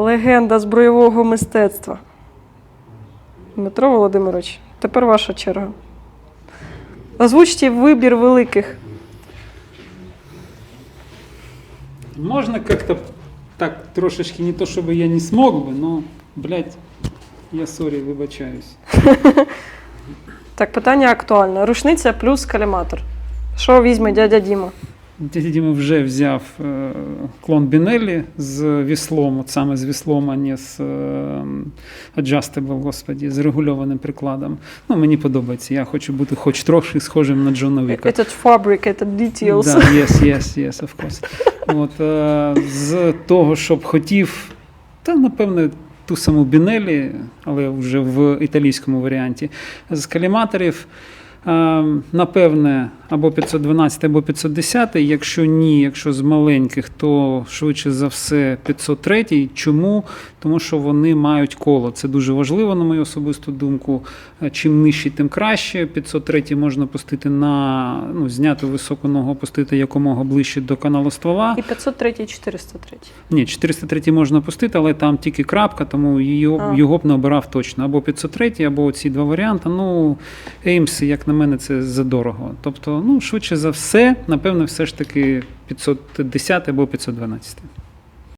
Легенда збройового мистецтва. Дмитро Володимирович, тепер ваша черга. Озвучте вибір великих. Можно как-то так трошечки, не то чтобы я не смог бы, но, блядь, я сорі, вибачаюсь. Так, питання актуальне. Рушниця плюс каліматор. Що візьме дядя Діма? Дядя Діма вже взяв е, клон Бінеллі з віслом, от саме з віслом, а не з е, adjustable, господі, з регульованим прикладом. Ну, мені подобається. Я хочу бути хоч трохи схожим на Джона Віка. Этот фабрик, этот details. Да, yes, yes, yes, of course. От, е, з того, щоб хотів, та напевне. Ту саму Бінелі, але вже в італійському варіанті. З каліматорів, е, напевне, або 512, або 510. Якщо ні, якщо з маленьких, то швидше за все 503. Чому? Тому що вони мають коло. Це дуже важливо, на мою особисту думку. Е, Чим нижче, тим краще. 503 можна пустити на ну, зняти високу ногу, пустити якомога ближче до каналу ствола. І 503 і 403. Ні, 403 можна пустити, але там тільки крапка, тому її, його б не обирав точно. Або 503, або ці два варіанти. Ну, Еймс, як на мене, це задорого. Тобто, ну, швидше за все, напевно, все ж таки 510 або 512.